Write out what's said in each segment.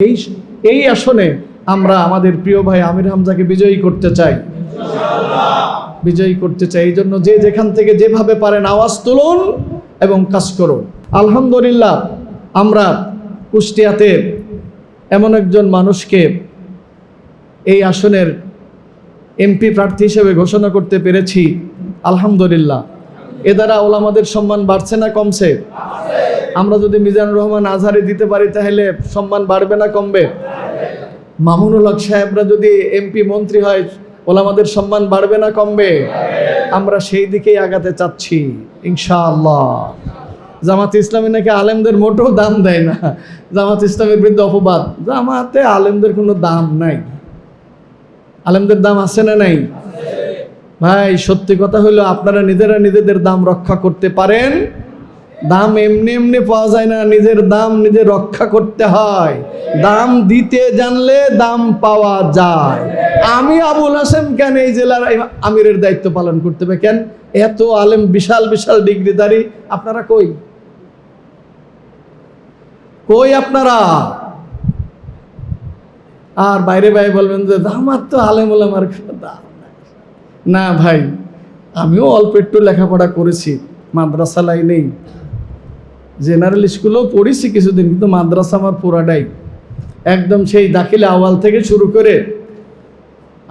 এই এই আসনে আমরা আমাদের প্রিয় ভাই আমির হামজাকে বিজয়ী করতে চাই। বিজয়ী করতে চাই। এই জন্য যে যেখান থেকে যেভাবে পারেন আওয়াজ তুলুন এবং কাজ করুন। আলহামদুলিল্লাহ, আমরা কুষ্টিয়াতে এমন একজন মানুষকে এই আসনের এমপি প্রার্থী হিসেবে ঘোষণা করতে পেরেছি। আলহামদুলিল্লাহ। এ দ্বারা ওলামাদের সম্মান বাড়ছে না কমছে? আমরা যদি মিজানুর রহমান আজহারে দিতে পারি, তাহলে সম্মান বাড়বে না কমবে? মামুনুল হক সাহেবরা যদি এমপি মন্ত্রী হয়, ওলামাদের সম্মান বাড়বে না কমবে? আমরা সেই দিকেই আগাতে চাচ্ছি, ইনশাআল্লাহ। জামাত ইসলামী নাকি আলেমদের মোটেও দাম দেয় না। জামাত ইসলামের বিরুদ্ধে অপবাদ। জামাতে আলেমদের কোনো দাম নাই। আলেমদের দাম আছে না নাই? ভাই, সত্যি কথা হলো আপনারা নিজেরা নিজেদের দাম রক্ষা করতে পারেন। দাম এমনি এমনি পাওয়া যায় না, নিজের দাম নিজে রক্ষা করতে হয়। দাম দিতে জানলে দাম পাওয়া যায়। আমি আবুল হাসেম কেন এই জেলার আমিরের দায়িত্ব পালন করতে হবে কেন? এত আলেম, বিশাল বিশাল ডিগ্রিদারি আপনারা কই? কই আপনারা? আর বাইরে বাইরে বলবেন যে, আমার তো আলেম কোনো দাম না ভাই, আমিও অল্প একটু লেখাপড়া করেছি, মাদ্রাসা লাইনেই জেনারেল স্কুলেও পড়েছি কিছুদিন, কিন্তু মাদ্রাসা আমার পুরাটাই। একদম সেই দাখিলে আওয়াল থেকে শুরু করে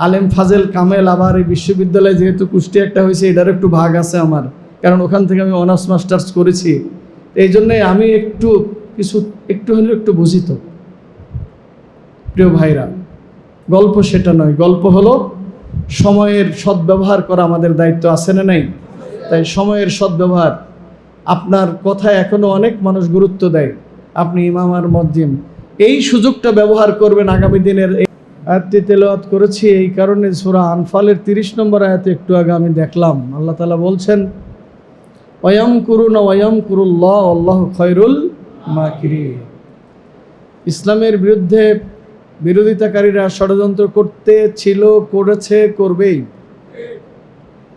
আলেম ফাজেল কামেল আবার এই বিশ্ববিদ্যালয়ে যেহেতু কুষ্টি একটা হয়েছে এটার একটু ভাগ আছে আমার। কারণ ওখান থেকে আমি অনার্স মাস্টার্স করেছি। এই জন্যে আমি একটু, কিছু, একটু হলেও একটু বুঝিত। প্রিয় ভাইরা, গল্প সেটা নয়, গল্প হলো সময়ের সদ্ব্যবহার করা আমাদের দায়িত্ব আছে না নাই? তাই সময়ের সদ্ব্যবহার আপনার কথায় এখনও অনেক মানুষ গুরুত্ব দেয়। আপনি ইমাম আর মজ্জিম এই সুযোগটা ব্যবহার করবেন আগামী দিনের আয়াতটি তেলাওয়াত করেছি। এই কারণে সুরা আনফালের তিরিশ নম্বর আয়াতে একটু আগে আমি দেখলাম। আল্লাহ তালা বলছেন ওয়াম করুন ওয়াম কুরুল্লাহ আল্লাহ খয়রুল মাকিরি ইসলামের বিরুদ্ধে বিরোধিতাকারীরা ষড়যন্ত্র করতে ছিল, করেছে, করবেই।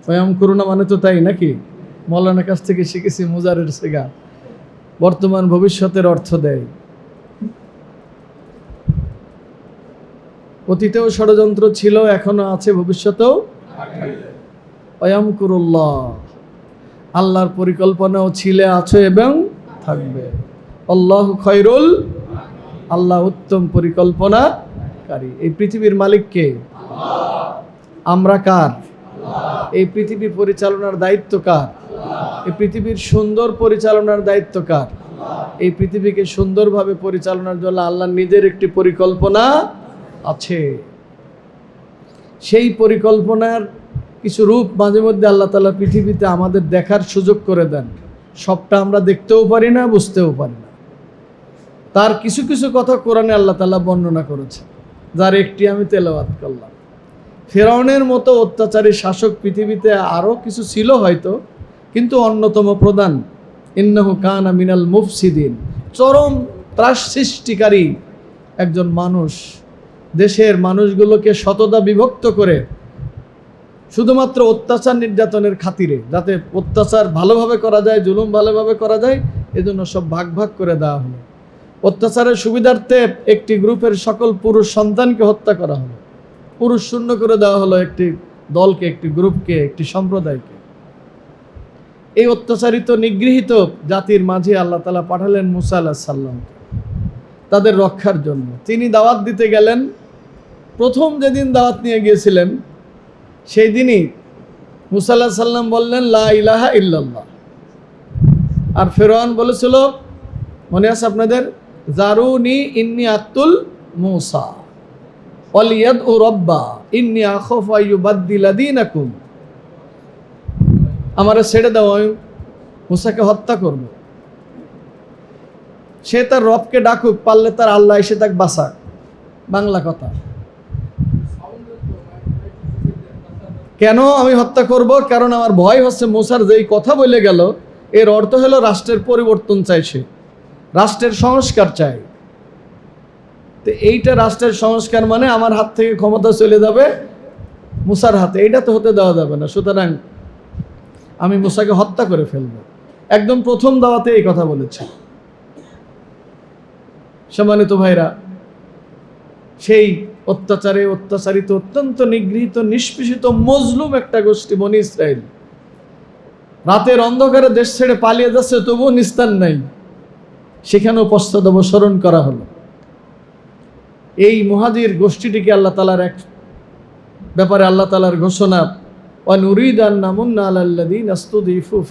স্বয়ং করুণা মানে তো তাই নাকি? মৌলানার কাছ থেকে শিখেছি মুজারের সেগা। বর্তমান ভবিষ্যতের অর্থ দেয়। অতীতেও ষড়যন্ত্র ছিল এখনও আছে, ভবিষ্যতেও অয়ম কুরুল্লাহ। আল্লাহর পরিকল্পনাও ছিলে, আছে এবং থাকবে। আল্লাহ খৈরুল আল্লাহ উত্তম পরিকল্পনাকারী। এই পৃথিবীর মালিককে আমরা কার? এই পৃথিবী পরিচালনার দায়িত্ব কার? এই পৃথিবীর সুন্দর পরিচালনার দায়িত্ব কার? এই পৃথিবীকে সুন্দরভাবে পরিচালনার জন্য আল্লাহ নিজের একটি পরিকল্পনা আছে। সেই পরিকল্পনার কিছু রূপ মাঝে মধ্যে আল্লাহ তালা পৃথিবীতে আমাদের দেখার সুযোগ করে দেন। সবটা আমরা দেখতেও পারি না, বুঝতেও পারি না। তার কিছু কিছু কথা কোরআনে আল্লাহ তালা বর্ণনা করেছে, যার একটি আমি তেলাওয়াত করলাম। ফেরাউনের মতো অত্যাচারী শাসক পৃথিবীতে আরও কিছু ছিল হয়তো, কিন্তু অন্যতম প্রধান, ইন্নাহু কানা মিনাল মুফসিদিন, চরম ত্রাস সৃষ্টিকারী একজন মানুষ। দেশের মানুষগুলোকে শতদা বিভক্ত করে শুধুমাত্র অত্যাচার নির্যাতনের খাতিরে, যাতে অত্যাচার ভালোভাবে করা যায়, জুলুম ভালোভাবে করা যায়, এজন্য সব ভাগ ভাগ করে দেওয়া হলো। অত্যাচারের সুবিধার্থে একটি গ্রুপের সকল পুরুষ সন্তানকে হত্যা করা হলো। পুরুষ শূন্য করে দেওয়া হলো একটি দলকে, একটি গ্রুপকে, একটি সম্প্রদায়কে। এই অত্যাচারিত, নিগৃহীত জাতির মাঝে আল্লাহ তালা পাঠালেন মুসা আল্লাহ সাল্লাম তাদের রক্ষার জন্য। তিনি দাওয়াত দিতে গেলেন। প্রথম যেদিন দাওয়াত নিয়ে গিয়েছিলেন সেই দিনই মুসা আল্লাহ সাল্লাম বললেন, লা ইলাহা ইল্লাল্লাহ। আর ফেরোয়ান বলেছিল, মনে আছে আপনাদের? জারুনি ইন্নি আত্তুল মুসা। অলিয়াদ ও রব্বা, ইন্নি আখফ আইয়ুবাদ্দিলা দীনাকুম। আমারে ছেড়ে দাও, আমি মুসাকে হত্যা করব। সে তার রবকে ডাকুক, পারলে তার আল্লাহ এসে তাকে বাঁচাক। বাংলা কথা। কেন আমি হত্যা করব? কারণ আমার ভয় হচ্ছে মুসার যেই কথা বলে গেল, এর অর্থ হলো রাষ্ট্রের পরিবর্তন চাইছে। রাষ্ট্রের সংস্কার চাই। তো এইটা রাষ্ট্রের সংস্কার মানে আমার হাত থেকে ক্ষমতা চলে যাবে মুসার হাতে। এইটা তো হতে দেওয়া যাবে না। সুতরাং আমি মুসাকে হত্যা করে ফেলব। একদম প্রথম দাওয়াতে এই কথা বলেছে। সম্মানিত ভাইরা, সেই অত্যাচারে অত্যাচারিত, অত্যন্ত নিগৃহীত, নিষ্পেষিত, মজলুম একটা গোষ্ঠী বনি ইসরায়েল। রাতের অন্ধকারে দেশ ছেড়ে পালিয়ে যাচ্ছে, তবুও নিস্তার নাই। সেখানেও পশ্চাৎ অবসরণ করা হলো। এই মুহাজির গোষ্ঠীটিকে আল্লাহ তালার এক ব্যাপারে আল্লাহ তালার ঘোষণা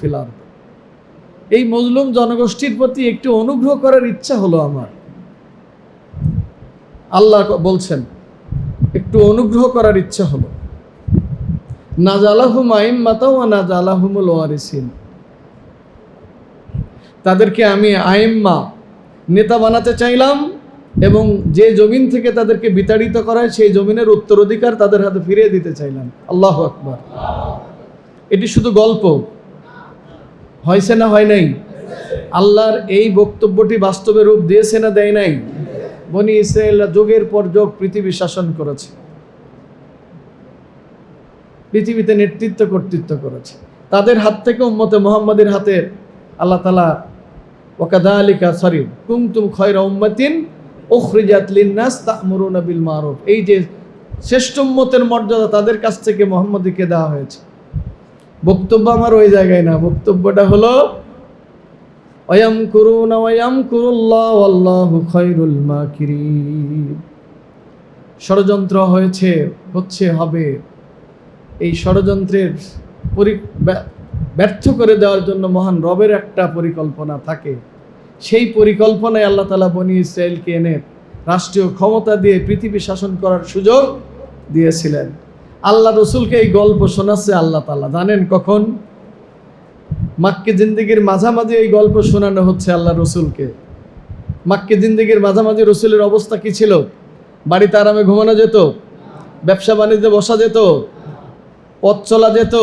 ফিলার এই মজলুম জনগোষ্ঠীর প্রতি একটু অনুগ্রহ করার ইচ্ছা হলো আমার। আল্লাহ বলছেন, একটু অনুগ্রহ করার ইচ্ছা হলো। না জালাহুম আইম মাতাও না জালাহুমুল ওয়ারিসিন। তাদেরকে আমি আইম্মা নেতা বানাতে চাইলাম এবং যে জমিন থেকে তাদেরকে বিতাড়িত করায় সেই জমিনের উত্তরাধিকার তাদের হাতে ফিরিয়ে দিতে চাইলাম। আল্লাহ আকবর। এটি শুধু গল্প। হয়েছে না হয় নাই? আল্লাহর এই বক্তব্যটি বাস্তবে রূপ দিয়েছে না দেয় নাই? বনি ইসরায়েলরা যুগের পর যুগ পৃথিবী শাসন করেছে। পৃথিবীতে নেতৃত্ব কর্তৃত্ব করেছে। তাদের হাত থেকে উম্মতে মোহাম্মদের হাতে আল্লাহ তালা ওকাদা আলিকা সরি কুমতুম খয়রা উম্মাতিন উখরিজাত লিন্নাস তা'মুরুনা বিল মারুফ এই যে শ্রেষ্ঠ উম্মতের মর্যাদা তাদের কাছ থেকে মোহাম্মদীকে দেওয়া হয়েছে। বক্তব্য আমার ওই জায়গায় না, বক্তব্যটা হলো অয়াম করুন অয়াম কুরুল্লাহ আল্লাহু খৈরুল মাকিরিন। ষড়যন্ত্র হয়েছে, হচ্ছে, হবে। এই ষড়যন্ত্রের পরি ব্যর্থ করে দেওয়ার জন্য মহান রবের একটা পরিকল্পনা থাকে। সেই পরিকল্পনায় আল্লাহ তালা বনি ইসরায়েলকে এনে রাষ্ট্রীয় ক্ষমতা দিয়ে পৃথিবী শাসন করার সুযোগ দিয়েছিলেন। আল্লাহ রসুলকে এই গল্প শোনাচ্ছে, আল্লাহ তালা জানেন কখন? মাক্কে জিন্দিগির মাঝামাঝি এই গল্প শোনানো হচ্ছে আল্লাহ রসুলকে। মাক্কে জিন্দিগির মাঝামাঝি রসুলের অবস্থা কি ছিল? বাড়িতে আরামে ঘুমানো যেত? ব্যবসা বাণিজ্যে বসা যেত? পথ চলা যেত?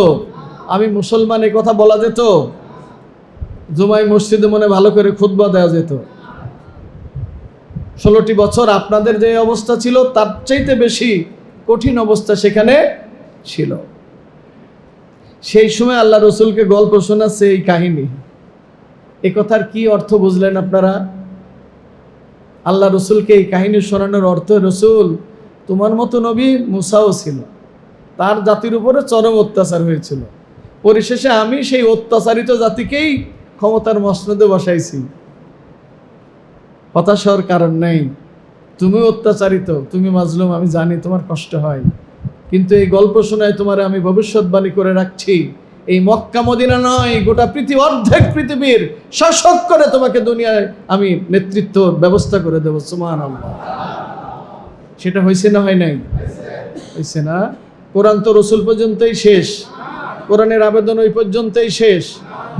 আমি মুসলমান এ কথা বলা যেত? জুমাই মসজিদে মনে ভালো করে খুতবা দেওয়া যেত। ষোলোটি বছর আপনাদের যে অবস্থা ছিল, তার চাইতে বেশি কঠিন অবস্থা সেখানে ছিল। সেই সময় আল্লাহ রসুলকে গল্প শোনাচ্ছে এই কাহিনী। এ কথার কি অর্থ বুঝলেন আপনারা? আল্লাহ রসুলকে এই কাহিনী শোনানোর অর্থ, রসুল, তোমার মতো নবী মুসাও ছিল। তার জাতির উপরে চরম অত্যাচার হয়েছিল। পরিশেষে আমি সেই অত্যাচারিত জাতিকেই ক্ষমতার মসনদে বসাইছি। হতাশ হওয়ার কারণ নেই। তুমি অত্যাচারিত, তুমি মাজলুম, আমি জানি তোমার কষ্ট হয়। কিন্তু এই গল্প শোনায় তোমার আমি ভবিষ্যৎবাণী করে রাখছি। এই মক্কা মদিনা নয়, গোটা পৃথিবী, অর্ধেক পৃথিবীর শাসক করে তোমাকে দুনিয়ায় আমি নেতৃত্ব ব্যবস্থা করে দেবো। সুমান সেটা হয়েছে না হয় নাই? হয়েছে না। কোরআন তো রসুল পর্যন্তই শেষ। কোরআনের আবেদন ওই পর্যন্তই শেষ?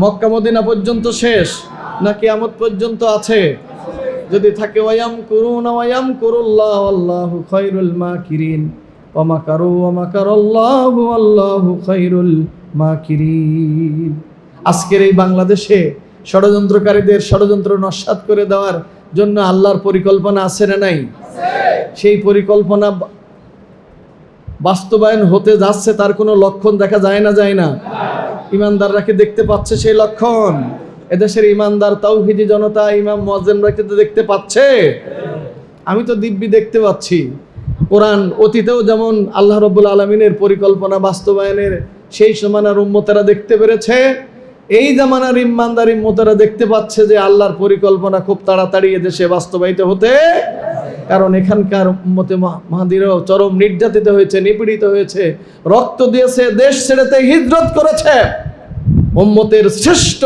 মক্কা, মদিনা পর্যন্ত শেষ? নাকি আমত পর্যন্ত আছে? যদি থাকে, ওয়ায়াম করুন, ওয়ায়াম করুল্লাহ, আল্লাহু খৈরুল মা কিরিন মাকিরিন ওমাকারু ওমাকার আল্লাহু আল্লাহু খৈরুল মাকিরিন। আজকের এই বাংলাদেশে ষড়যন্ত্রকারীদের ষড়যন্ত্র নস্বাত করে দেওয়ার জন্য আল্লাহর পরিকল্পনা আছে না নাই? সেই পরিকল্পনা বাস্তবায়ন হতে যাচ্ছে, তার কোনো লক্ষণ দেখা যায় না যায় না। ইমানদাররা কি দেখতে পাচ্ছে সেই লক্ষণ? এদেশের ইমানদার, তাওহিদি জনতা, ইমাম মোয়াজ্জেমরা কি দেখতে পাচ্ছে? আমি তো দিব্যি দেখতে পাচ্ছি। কোরআন অতীতেও যেমন আল্লাহ রব্বুল আলমিনের পরিকল্পনা বাস্তবায়নের সেই সমানার উম্মতেরা দেখতে পেরেছে, এই জামানার ইমানদার ইম্মতেরা দেখতে পাচ্ছে যে আল্লাহর পরিকল্পনা খুব তাড়াতাড়ি এদেশে বাস্তবায়িত হতে কারণ এখানকার মতে মাহাদিরও চরম নির্যাতিত হয়েছে, নিপীড়িত হয়েছে, রক্ত দিয়েছে, দেশ ছেড়েতে হিজরত করেছে। উম্মতের শ্রেষ্ঠ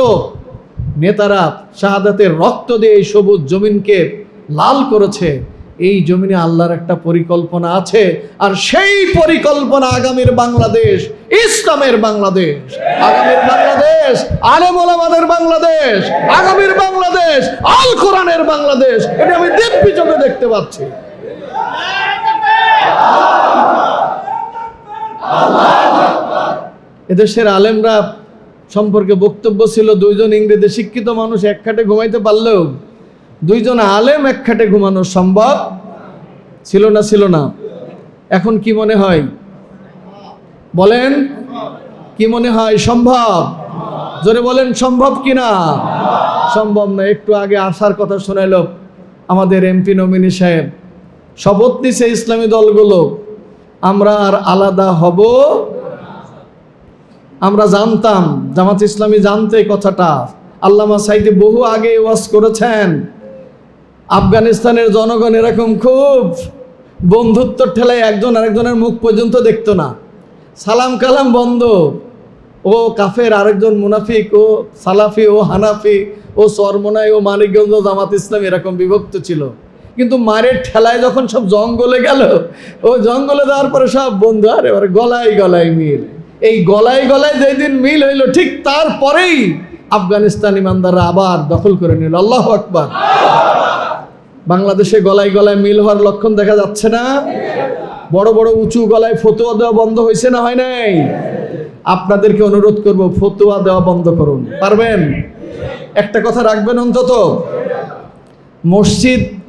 নেতারা শাহাদাতের রক্ত দিয়ে এই সবুজ জমিনকে লাল করেছে। এই জমিনে আল্লাহর একটা পরিকল্পনা আছে, আর সেই পরিকল্পনা আগামীর বাংলাদেশ, ইসলামের বাংলাদেশ, আগামীর বাংলাদেশ, আলেম ওলামাদের বাংলাদেশ, আগামীর বাংলাদেশ, আল কোরআনের বাংলাদেশ, এটা আমি দিব্যি চোখে দেখতে পাচ্ছি। এদেশের আলেমরা সম্পর্কে বক্তব্য ছিল, দুইজন ইংরেজি শিক্ষিত মানুষ এক খাটে ঘুমাইতে পারলেও দুইজন আলেম এক খাটে ঘুমানো সম্ভব? ছিল না ছিল না। এখন কি মনে হয়? বলেন, কি মনে হয়? সম্ভব? জোরে বলেন, সম্ভব কি না? সম্ভব না। একটু আগে আসার কথা শোনাইল আমাদের এমপি নমিনী সাহেব। শপথ নিছে ইসলামী দলগুলো। আমরা আর আলাদা হব? আমরা জানতাম, জামাত ইসলামী জানতে কথাটা। আল্লামা সাইদি বহু আগে ওয়াজ করেছেন। আফগানিস্তানের জনগণ এরকম খুব বন্ধুত্ব ঠেলায় একজন আরেকজনের মুখ পর্যন্ত দেখতো না। সালাম কালাম বন্ধ। ও কাফের আরেকজন মুনাফিক, ও সালাফি, ও হানাফি, ও সরমনাই, ও মানিকগঞ্জ জামাত ইসলাম এরকম বিভক্ত ছিল। কিন্তু মারের ঠেলায় যখন সব জঙ্গলে গেল, ও জঙ্গলে যাওয়ার পরে সব বন্ধু, আর এবার গলায় গলায় মিল। এই গলায় গলায় যেদিন মিল হইল, ঠিক তারপরেই আফগানিস্তান ইমানদাররা আবার দখল করে নিল। আল্লাহ আকবার। বাংলাদেশে গলায় গলায় মিল হওয়ার লক্ষণ দেখা যাচ্ছে না। বড় বড় উঁচু গলায় ফতুয়া দেওয়া বন্ধ হয়েছে না হয় নাই? আপনাদেরকে অনুরোধ করব, ফতুয়া দেওয়া বন্ধ করুন। পারবেন? একটা কথা রাখবেন অন্তত। মসজিদ